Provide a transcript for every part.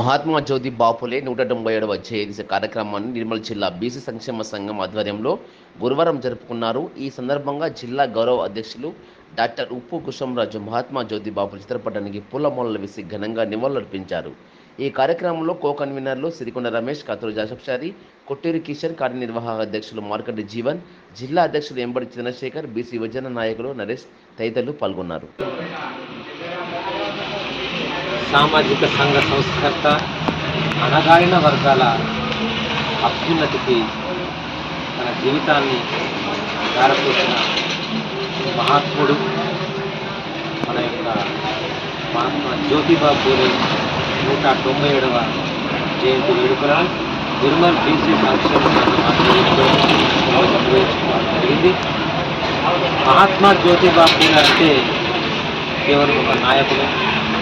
మహాత్మా జ్యోతి బాపులే నూట తొంభై ఏడవ జయంతి కార్యక్రమాన్ని నిర్మల్ జిల్లా బీసీ సంక్షేమ సంఘం ఆధ్వర్యంలో గురువారం జరుపుకున్నారు. ఈ సందర్భంగా జిల్లా గౌరవ అధ్యక్షులు డాక్టర్ ఉప్పు కుషంరాజు మహాత్మా జ్యోతి బాపుల చిత్రపటానికి పూలమాలలు వేసి ఘనంగా నివాళులర్పించారు. ఈ కార్యక్రమంలో కో కన్వీనర్లు సిరికొండ రమేష్ కతూరు జాషప్షారి కొట్టేరు కిషన్ కార్యనిర్వాహక అధ్యక్షులు మార్కండి జీవన్ జిల్లా అధ్యక్షులు ఎంబడి చంద్రశేఖర్ బీసీ యువజన నాయకులు నరేష్ తదితరులు పాల్గొన్నారు. సామాజిక సంఘ సంస్కర్త అణగారిన వర్గాల అభ్యున్నతికి తన జీవితాన్ని దారపోసిన మహాత్ముడు మన యొక్క మహాత్మా జ్యోతిబా పూలే నూట తొంభై ఏడవ జయంతి వేడుకలను నిర్మల్ బీసీ సంక్షేమ సంఘం ఆధ్వర్యంలో నిర్వహించుకోవడం జరిగింది. మహాత్మా జ్యోతిబా పూలే అంటే కేవలం ఒక నాయకుడు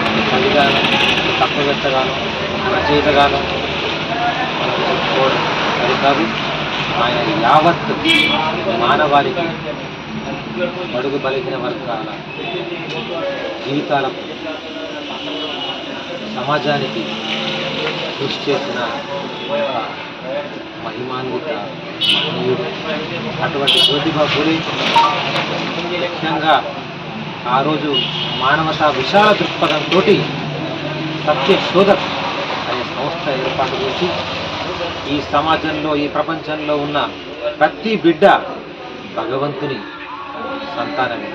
ఒక కవిగాను ఒక తత్వవేత్తగాను రచయితగాను చెప్పుకోవడం సరికాదు. ఆయన యావత్ మానవాళికి బడుగు బలిగిన వర్గాల జీవితాలకు సమాజానికి కృషి చేసిన మహిమాన్విత మహనీయుడు. అటువంటి జ్యోతిబా పూరి ముఖ్యంగా ఆ రోజు మానవతా విశాల దృక్పథంతో సత్య శోధక్ అనే సంస్థ ఏర్పాటు చేసి ఈ సమాజంలో ఈ ప్రపంచంలో ఉన్న ప్రతి బిడ్డ భగవంతుని సంతానమే.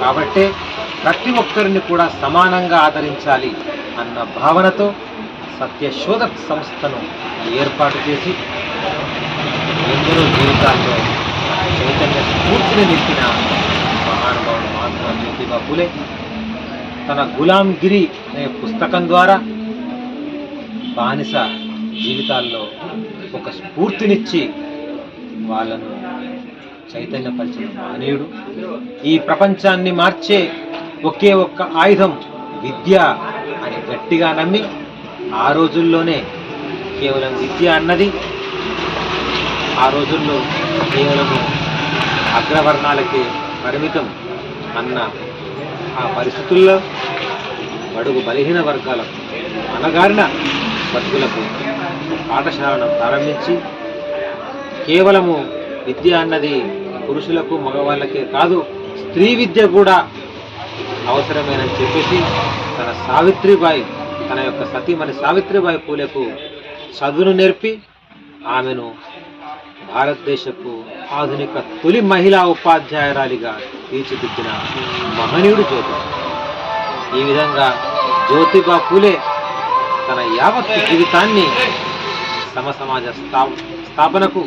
కాబట్టే ప్రతి ఒక్కరిని కూడా సమానంగా ఆదరించాలి అన్న భావనతో సత్యశోధక్ సంస్థను ఏర్పాటు చేసి ఎందరో జీవితాల్లో చైతన్య స్ఫూర్తిని నింపిన డాక్టర్ జ్యోతిబా పూలే తన గులాంగిరి అనే పుస్తకం ద్వారా బానిస జీవితాల్లో ఒక స్ఫూర్తినిచ్చి వాళ్ళను చైతన్యపరిచిన మహనీయుడు ఈ ప్రపంచాన్ని మార్చే ఒకే ఒక్క ఆయుధం విద్య అని గట్టిగా నమ్మి ఆ రోజుల్లోనే కేవలం విద్య అన్నది ఆ రోజుల్లో కేవలము అగ్రవర్ణాలకి పరిమితం అన్న ఆ పరిస్థితుల్లో బడుగు బలహీన వర్గాలకు అనగారిన బతుకులకు పాఠశాలను ప్రారంభించి కేవలము విద్య అన్నది పురుషులకు మగవాళ్ళకే కాదు స్త్రీ విద్య కూడా అవసరమేనని చెప్పేసి తన సావిత్రిబాయి తన యొక్క సతీమణి సావిత్రిబాయి పూలకు చదువును నేర్పి ఆమెను భారతదేశపు ఆధునిక తొలి మహిళా ఉపాధ్యాయురాలిగా తీర్చిదిద్దిన మహనీయుడు జ్యోతి. ఈ విధంగా జ్యోతిబా పూలే తన యావత్ జీవితాన్ని సమసమాజ స్థా స్థాపనకు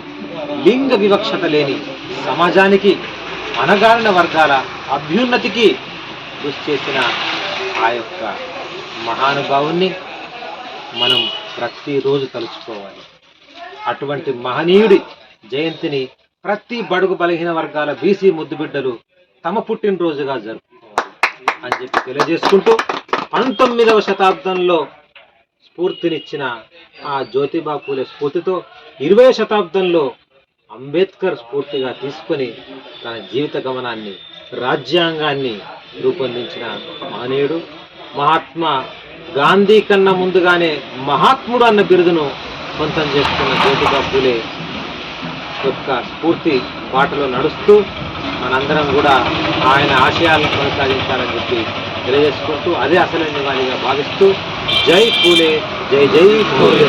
లింగ వివక్షత లేని సమాజానికి అణగారిన వర్గాల అభ్యున్నతికి కృషి చేసిన ఆ యొక్క మహానుభావుణ్ణి మనం ప్రతిరోజు తలుచుకోవాలి. అటువంటి మహనీయుడి జయంతిని ప్రతి బడుగు బలహీన వర్గాల బీసీ ముద్దుబిడ్డలు తమ పుట్టినరోజుగా జరుపుకోవాలి అని చెప్పి తెలియజేసుకుంటూ పంతొమ్మిదవ శతాబ్దంలో స్ఫూర్తినిచ్చిన ఆ జ్యోతిబా పూలే స్ఫూర్తితో ఇరవై శతాబ్దంలో అంబేద్కర్ స్ఫూర్తిగా తీసుకొని తన జీవిత గమనాన్ని రాజ్యాంగాన్ని రూపొందించిన మహనీయుడు మహాత్మా గాంధీ కన్నా ముందుగానే మహాత్ముడు అన్న బిరుదును సొంతం చేసుకున్న జ్యోతిబా పూలే యొక్క స్ఫూర్తి బాటలో నడుస్తూ మనందరం కూడా ఆయన ఆశయాలను కొనసాగించాలని చెప్పి తెలియజేసుకుంటూ అదే అసలైన వారిగా భావిస్తూ జై పూలే జై జై పూలే.